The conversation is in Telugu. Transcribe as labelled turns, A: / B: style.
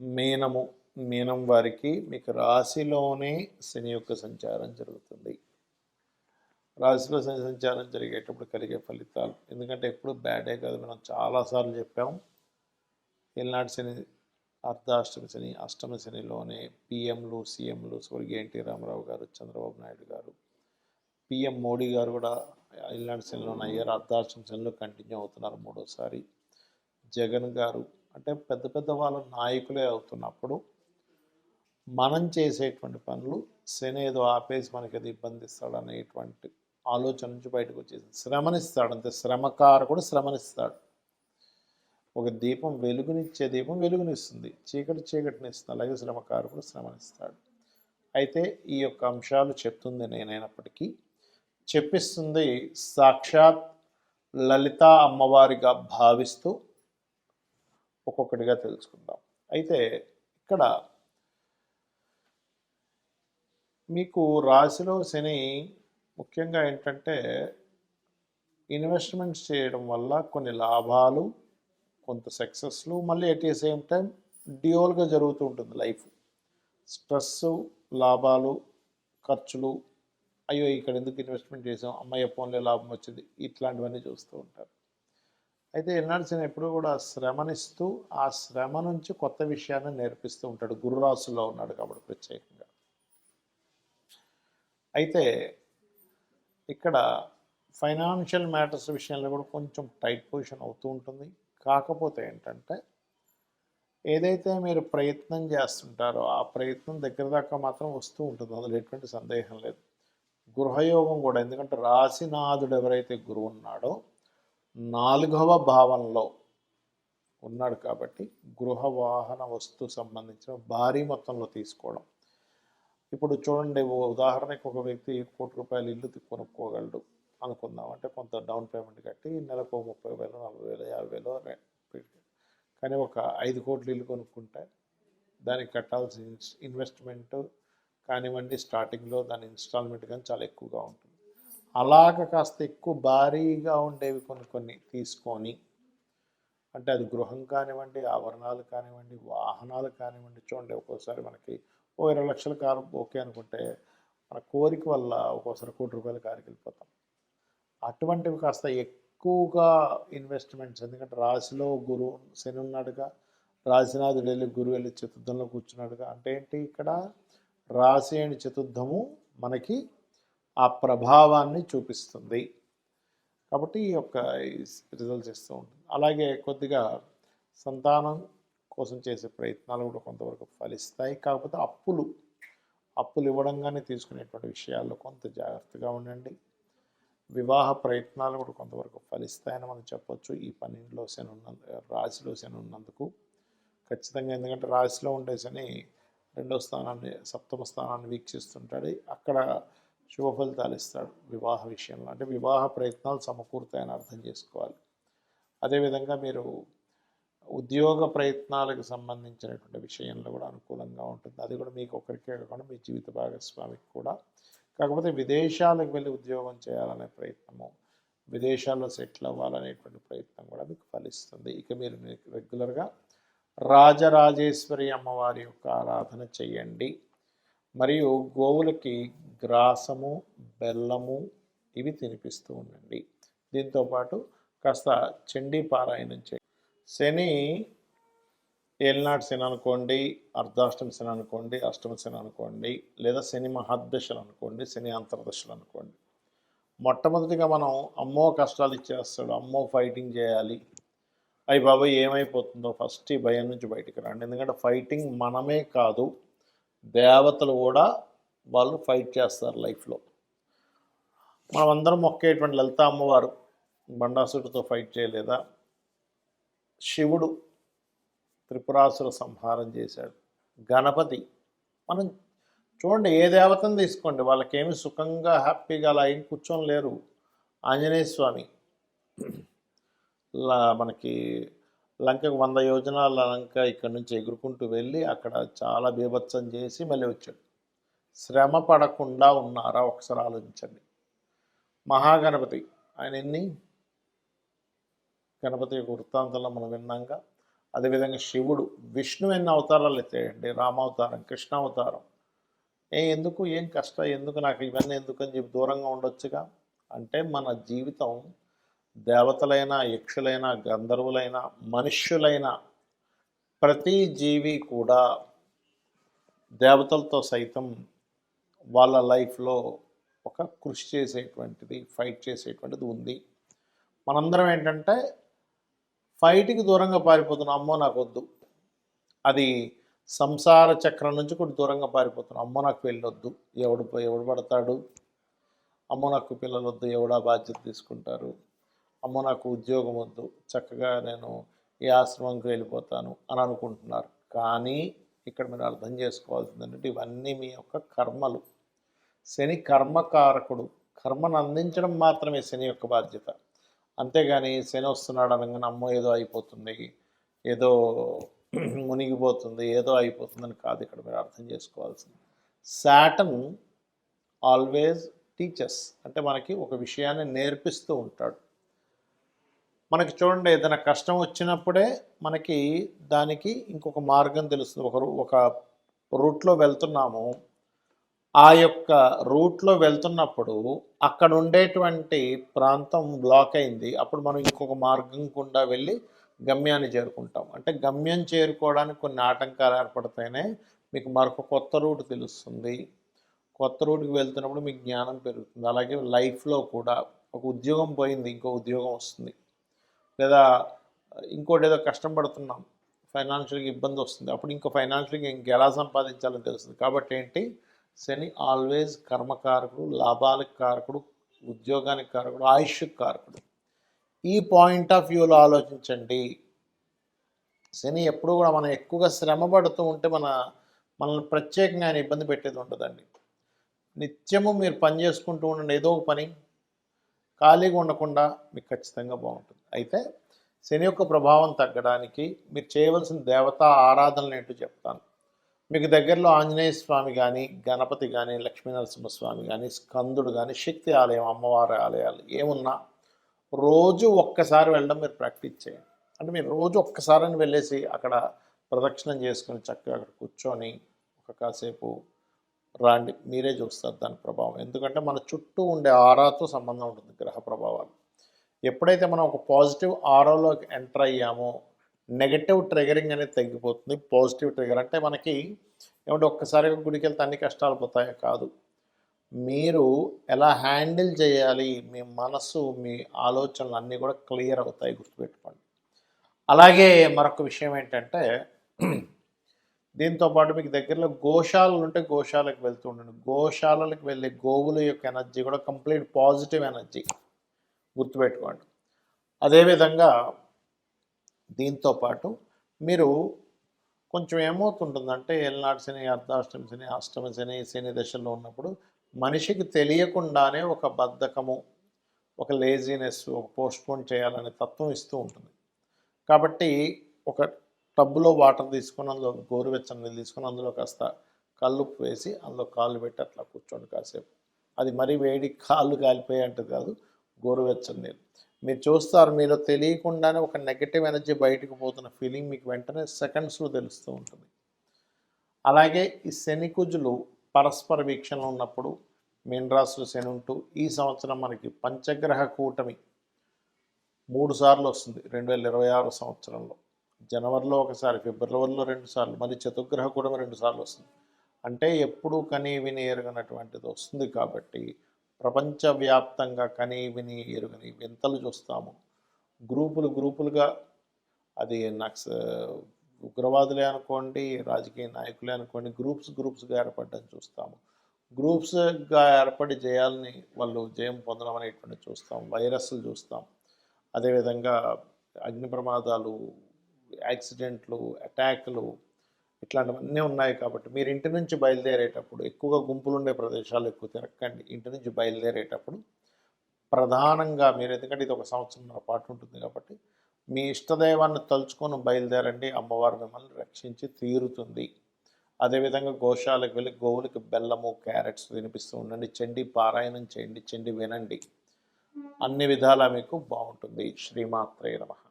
A: మీనము మీనం వారికి మీకు రాశిలోనే శని యొక్క సంచారం జరుగుతుంది. రాశిలో శని సంచారం జరిగేటప్పుడు కలిగే ఫలితాలు ఎందుకంటే ఎప్పుడు బ్యాడే కాదు మనం చాలాసార్లు చెప్పాం. ఈనాటి శని అర్ధాష్టమి శని అష్టమి శనిలోనే పిఎంలు సీఎంలు స్వర్గీయ ఎన్టీ రామారావు గారు చంద్రబాబు నాయుడు గారు పిఎం మోడీ గారు కూడా ఈనాటి శనిలోనే అయ్యారు. అర్ధాష్టమి శనిలో కంటిన్యూ అవుతున్నారు మూడోసారి. జగన్ గారు అంటే పెద్ద పెద్ద వాళ్ళ నాయకులే అవుతున్నప్పుడు మనం చేసేటువంటి పనులు శని ఏదో ఆపేసి మనకి అది ఇబ్బందిస్తాడు అనేటువంటి ఆలోచన నుంచి బయటకు వచ్చేసి శ్రమనిస్తాడు అంతే. శ్రమకారకుడు శ్రమనిస్తాడు. ఒక దీపం వెలుగునిచ్చే దీపం వెలుగునిస్తుంది. చీకటి చీకటినిస్తుంది. అలాగే శ్రమకారకుడు శ్రమనిస్తాడు. అయితే ఈ యొక్క అంశాలు చెప్తుంది నేనైనప్పటికీ చెప్పిస్తుంది సాక్షాత్ లలిత అమ్మవారిగా భావిస్తూ ఒక్కొక్కటిగా తెలుసుకుందాం. అయితే ఇక్కడ మీకు రాశిలో శని ముఖ్యంగా ఏంటంటే ఇన్వెస్ట్మెంట్స్ చేయడం వల్ల కొన్ని లాభాలు కొంత సక్సెస్లు మళ్ళీ ఎట్ ఏ సేమ్ టైం డ్యూయల్గా జరుగుతూ ఉంటుంది లైఫ్. స్ట్రెస్ లాభాలు ఖర్చులు అయ్యో ఇక్కడ ఎందుకు ఇన్వెస్ట్మెంట్ చేసాం అమ్మాయి ఫోన్లో లాభం వచ్చింది ఇట్లాంటివన్నీ చూస్తూ ఉంటారు. అయితే ఎన్నాల్సిన ఎప్పుడు కూడా శ్రమనిస్తూ ఆ శ్రమ నుంచి కొత్త విషయాన్ని నేర్పిస్తూ ఉంటాడు. గురురాసులో ఉన్నాడు కాబట్టి ప్రత్యేకంగా. అయితే ఇక్కడ ఫైనాన్షియల్ మ్యాటర్స్ విషయంలో కూడా కొంచెం టైట్ పొజిషన్ అవుతూ ఉంటుంది. కాకపోతే ఏంటంటే ఏదైతే మీరు ప్రయత్నం చేస్తుంటారో ఆ ప్రయత్నం దగ్గర దాకా మాత్రం వస్తూ ఉంటుంది. అందులో ఎటువంటి సందేహం లేదు. గృహయోగం కూడా ఎందుకంటే రాశినాథుడు ఎవరైతే గురువు ఉన్నాడో నాలుగవ భావంలో ఉన్నాడు కాబట్టి గృహ వాహన వస్తు సంబంధించిన భారీ మొత్తంలో తీసుకోవడం. ఇప్పుడు చూడండి ఓ ఉదాహరణకి ఒక వ్యక్తి కోటి రూపాయలు ఇల్లు కొనుక్కోగలడు అనుకుందాం. అంటే కొంత డౌన్ పేమెంట్ కట్టి నెలకు ముప్పై వేలు నలభై వేలు యాభై వేలు కానీ ఒక ఐదు కోట్లు ఇల్లు కొనుక్కుంటే దానికి కట్టాల్సిన ఇన్వెస్ట్మెంట్ కానివ్వండి స్టార్టింగ్లో దాని ఇన్స్టాల్మెంట్ కానీ చాలా ఎక్కువగా ఉంటుంది. అలాగ కాస్త ఎక్కువ భారీగా ఉండేవి కొన్ని కొన్ని తీసుకొని అంటే అది గృహం కానివ్వండి ఆభరణాలు కానివ్వండి వాహనాలు కానివ్వండి చూడండి ఒక్కోసారి మనకి ఓ ఇరవై లక్షల కారు ఓకే అనుకుంటే మన కోరిక వల్ల ఒక్కోసారి కోటి రూపాయల కారుకి వెళ్ళిపోతాం. అటువంటివి కాస్త ఎక్కువగా ఇన్వెస్ట్మెంట్స్ ఎందుకంటే రాశిలో గురువు శని ఉన్నాడుగా రాశినాథుడు వెళ్ళి గురువు వెళ్ళి చతుర్థంలో కూర్చున్నాడుగా అంటే ఏంటి ఇక్కడ? రాశి అండ్ చతుర్థము మనకి ఆ ప్రభావాన్ని చూపిస్తుంది. కాబట్టి ఈ యొక్క రిజల్ట్స్ ఇస్తూ ఉంటుంది. అలాగే కొద్దిగా సంతానం కోసం చేసే ప్రయత్నాలు కూడా కొంతవరకు ఫలిస్తాయి. కాకపోతే అప్పులు అప్పులు ఇవ్వడంగానే తీసుకునేటువంటి విషయాల్లో కొంత జాగ్రత్తగా ఉండండి. వివాహ ప్రయత్నాలు కూడా కొంతవరకు ఫలిస్తాయని మనం చెప్పొచ్చు. ఈ పన్నెండులో శని ఉన్న రాశిలో శని ఉన్నందుకు ఖచ్చితంగా. ఎందుకంటే రాశిలో ఉండే శని రెండో స్థానాన్ని సప్తమ స్థానాన్ని వీక్షిస్తుంటాడు. అక్కడ శుభ ఫలితాలు ఇస్తాడు వివాహ విషయంలో. అంటే వివాహ ప్రయత్నాలు సమకూరుతాయని అర్థం చేసుకోవాలి. అదేవిధంగా మీరు ఉద్యోగ ప్రయత్నాలకు సంబంధించినటువంటి విషయంలో కూడా అనుకూలంగా ఉంటుంది. అది కూడా మీకు ఒకరికే కాకుండా మీ జీవిత భాగస్వామికి కూడా. కాకపోతే విదేశాలకు వెళ్ళి ఉద్యోగం చేయాలనే ప్రయత్నము విదేశాల్లో సెటిల్ అవ్వాలనేటువంటి ప్రయత్నం కూడా మీకు ఫలిస్తుంది. ఇక మీరు రెగ్యులర్గా రాజరాజేశ్వరి అమ్మవారి యొక్క ఆరాధన చేయండి. మరియు గోవులకి గ్రాసము బెల్లము ఇవి తినిపిస్తూ ఉండండి. దీంతోపాటు కాస్త చండీ పారాయణం చేయండి. శని ఏలినాటి శని అనుకోండి అర్ధాష్టమి శని అనుకోండి అష్టమ శని అనుకోండి లేదా శని మహాదశలు అనుకోండి శని అంతర్దశలు అనుకోండి. మొట్టమొదటిగా మనం అమ్మో కష్టాలు ఇచ్చేస్తాడు అమ్మో ఫైటింగ్ చేయాలి. అయ్యి బాబాయ్ ఏమైపోతుందో ఫస్ట్ ఈ భయం నుంచి బయటికి రండి. ఎందుకంటే ఫైటింగ్ మనమే కాదు దేవతలు కూడా వాళ్ళు ఫైట్ చేస్తారు లైఫ్లో. మనం అందరం మొక్కేటువంటి లలిత అమ్మవారు బండాసుడితో ఫైట్ చేయలేదా? శివుడు త్రిపురాసుర సంహారం చేశాడు. గణపతి మనం చూడండి ఏ దేవతను తీసుకోండి వాళ్ళకేమి సుఖంగా హ్యాపీగా అలా ఏం కూర్చొని లేరు. ఆంజనేయ స్వామి మనకి లంకకు వంద యోజనాల లంక ఇక్కడ నుంచి ఎగురుకుంటూ వెళ్ళి అక్కడ చాలా బీభత్సం చేసి మళ్ళీ వచ్చాడు. శ్రమ పడకుండా ఉన్నారా? ఒకసారి ఆలోచించండి. మహాగణపతి ఆయన ఎన్ని? గణపతి యొక్క వృత్తాంతంలో మనం విన్నాక అదేవిధంగా శివుడు విష్ణు ఎన్ని అవతారాలు ఎత్తాయండి? రామావతారం కృష్ణ అవతారం ఏ ఎందుకు? ఏం కష్టం? ఎందుకు నాకు ఇవన్నీ ఎందుకు అని చెప్పి దూరంగా ఉండొచ్చుగా? అంటే మన జీవితం దేవతలైన యక్షులైన గంధర్వులైన మనుష్యులైన ప్రతి జీవి కూడా దేవతలతో సైతం వాళ్ళ లైఫ్లో ఒక కృషి చేసేటువంటిది ఫైట్ చేసేటువంటిది ఉంది. మనందరం ఏంటంటే ఫైట్కి దూరంగా పారిపోతున్నాం. అమ్మో నాకు వద్దు అది సంసార చక్రం నుంచి కూడా దూరంగా పారిపోతున్నాం. అమ్మో నాకు పెళ్ళొద్దు. ఎవడు ఎవడు పడతాడు? అమ్మో నాకు పిల్లలు వద్దు ఎవడా బాధ్యత తీసుకుంటారు? అమ్మో నాకు ఉద్యోగం వద్దు చక్కగా నేను ఈ ఆశ్రమంకి వెళ్ళిపోతాను అని అనుకుంటున్నారు. కానీ ఇక్కడ మీరు అర్థం చేసుకోవాల్సింది ఏంటంటే ఇవన్నీ మీ యొక్క కర్మలు. శని కర్మకారకుడు కర్మను అందించడం మాత్రమే శని యొక్క బాధ్యత. అంతేగాని శని వస్తున్నాడు అనగానే అమ్మో ఏదో అయిపోతుంది ఏదో మునిగిపోతుంది ఏదో అయిపోతుందని కాదు ఇక్కడ మీరు అర్థం చేసుకోవాల్సింది. శాటన్ ఆల్వేజ్ టీచర్స్ అంటే మనకి ఒక విషయాన్ని నేర్పిస్తూ ఉంటాడు. మనకి చూడండి ఏదైనా కష్టం వచ్చినప్పుడే మనకి దానికి ఇంకొక మార్గం తెలుస్తుంది. ఒక రూ- ఒక రూట్లో వెళ్తున్నాము. ఆ యొక్క రూట్లో వెళ్తున్నప్పుడు అక్కడ ఉండేటువంటి ప్రాంతం బ్లాక్ అయింది. అప్పుడు మనం ఇంకొక మార్గం గుండా వెళ్ళి గమ్యాన్ని చేరుకుంటాం. అంటే గమ్యం చేరుకోవడానికి కొన్ని ఆటంకాలు ఏర్పడితేనే మీకు మరొక కొత్త రూట్ తెలుస్తుంది. కొత్త రూట్కి వెళ్తున్నప్పుడు మీకు జ్ఞానం పెరుగుతుంది. అలాగే లైఫ్లో కూడా ఒక ఉద్యోగం పోయింది ఇంకో ఉద్యోగం వస్తుంది. లేదా ఇంకోటి ఏదో కష్టం పడుతున్నాం ఫైనాన్షియల్గా ఇబ్బంది వస్తుంది అప్పుడు ఇంకో ఫైనాన్షియల్గా ఇంకెలా సంపాదించాలని తెలుస్తుంది. కాబట్టి ఏంటి? శని ఆల్వేజ్ కర్మకారకుడు లాభాలకు కారకుడు ఉద్యోగానికి కారకుడు ఆయుష్ కారకుడు. ఈ పాయింట్ ఆఫ్ వ్యూలో ఆలోచించండి. శని ఎప్పుడు కూడా మనం ఎక్కువగా శ్రమ పడుతూ ఉంటే మన మనల్ని ప్రత్యేకంగా ఆయన ఇబ్బంది పెట్టేది ఉండదండి. నిత్యము మీరు పని చేసుకుంటూ ఉండండి ఏదో ఒక పని. ఖాళీగా ఉండకుండా మీకు ఖచ్చితంగా బాగుంటుంది. అయితే శని యొక్క ప్రభావం తగ్గడానికి మీరు చేయవలసిన దేవతా ఆరాధనలు ఏంటో చెప్తాను. మీకు దగ్గరలో ఆంజనేయ స్వామి కానీ గణపతి కానీ లక్ష్మీనరసింహస్వామి కానీ స్కందుడు కానీ శక్తి ఆలయం అమ్మవారి ఆలయాలు ఏమున్నా రోజు ఒక్కసారి వెళ్ళడం మీరు ప్రాక్టీస్ చేయండి. అంటే మీరు రోజు ఒక్కసారిని వెళ్ళేసి అక్కడ ప్రదక్షిణం చేసుకుని చక్కగా అక్కడ కూర్చొని ఒక కాసేపు రాండి. మీరే చూస్తారు దాని ప్రభావం. ఎందుకంటే మన చుట్టూ ఉండే ఆరాతో సంబంధం ఉంటుంది గ్రహ ప్రభావాలు. ఎప్పుడైతే మనం ఒక పాజిటివ్ ఆరాలోకి ఎంటర్ అయ్యామో నెగటివ్ ట్రిగరింగ్ అనేది తగ్గిపోతుంది. పాజిటివ్ ట్రిగర్ అంటే మనకి ఏమంటే ఒక్కసారిగా గుడికి వెళ్తే అన్ని కష్టాలు పోతాయో కాదు. మీరు ఎలా హ్యాండిల్ చేయాలి? మీ మనసు మీ ఆలోచనలు అన్నీ కూడా క్లియర్ అవుతాయి గుర్తుపెట్టుకోండి. అలాగే మరొక విషయం ఏంటంటే దీంతో పాటు మీకు దగ్గరలో గోశాలలు ఉంటే గోశాలకు వెళ్తూ ఉండండి. గోశాలలకు వెళ్ళే గోవుల యొక్క ఎనర్జీ కూడా కంప్లీట్ పాజిటివ్ ఎనర్జీ గుర్తుపెట్టుకోండి. అదేవిధంగా దీంతో పాటు మీరు కొంచెం ఏమవుతుంటుందంటే ఏళ్ళనాటి శని అర్ధాష్టమి శని అష్టమి శని శని దశల్లో ఉన్నప్పుడు మనిషికి తెలియకుండానే ఒక బద్ధకము ఒక లేజినెస్ ఒక పోస్ట్పోన్ చేయాలనే తత్వం ఇస్తూ ఉంటుంది. కాబట్టి ఒక టబ్బులో వాటర్ తీసుకొని అందులో గోరువెచ్చని నీళ్ళు తీసుకొని అందులో కాస్త కల్లుప్పు వేసి అందులో కాళ్ళు పెట్టి అట్లా కూర్చోండి కాసేపు. అది మరీ వేడి కాళ్ళు కాలిపోయే కాదు గోరువెచ్చని నీళ్ళు మీరు చూస్తారు మీరు తెలియకుండానే ఒక నెగటివ్ ఎనర్జీ బయటకు పోతున్న ఫీలింగ్ మీకు వెంటనే సెకండ్స్లో తెలుస్తూ ఉంటుంది. అలాగే ఈ శనికుజులు పరస్పర వీక్షణలో ఉన్నప్పుడు మీనరాశులు శని ఉంటూ ఈ సంవత్సరం మనకి పంచగ్రహ కూటమి మూడు సార్లు వస్తుంది రెండు వేల ఇరవై ఆరు సంవత్సరంలో. జనవరిలో ఒకసారి ఫిబ్రవరిలో రెండు సార్లు మరి చతుర్గ్రహ కూడా రెండు సార్లు వస్తుంది. అంటే ఎప్పుడూ కనీ విని ఎరగనటువంటిది వస్తుంది కాబట్టి ప్రపంచవ్యాప్తంగా కనీ విని ఎరుగని వింతలు చూస్తాము. గ్రూపులు గ్రూపులుగా అది నక్స ఉగ్రవాదులే అనుకోండి రాజకీయ నాయకులే అనుకోండి గ్రూప్స్ గ్రూప్స్గా ఏర్పడడం చూస్తాము. గ్రూప్స్గా ఏర్పడి జయాల్ని వాళ్ళు జయం పొందడం అనేటువంటి చూస్తాం. వైరస్లు చూస్తాం. అదేవిధంగా అగ్ని ప్రమాదాలు యాక్సిడెంట్లు అటాక్లు ఇట్లాంటివన్నీ ఉన్నాయి కాబట్టి మీరు ఇంటి నుంచి బయలుదేరేటప్పుడు ఎక్కువగా గుంపులు ఉండే ప్రదేశాలు ఎక్కువ తిరగకండి. ఇంటి నుంచి బయలుదేరేటప్పుడు ప్రధానంగా మీరు ఎందుకంటే ఇది ఒక సంవత్సరం పాటు ఉంటుంది కాబట్టి మీ ఇష్టదైవాన్ని తలుచుకొని బయలుదేరండి. అమ్మవారు మిమ్మల్ని రక్షించి తీరుతుంది. అదేవిధంగా గోశాలకు వెళ్ళి గోవులకి బెల్లము క్యారెట్స్ తినిపిస్తూ ఉండండి. చెండి పారాయణం చేయండి. చెండి వినండి. అన్ని విధాలా మీకు బాగుంటుంది. శ్రీమాత్రే నమః.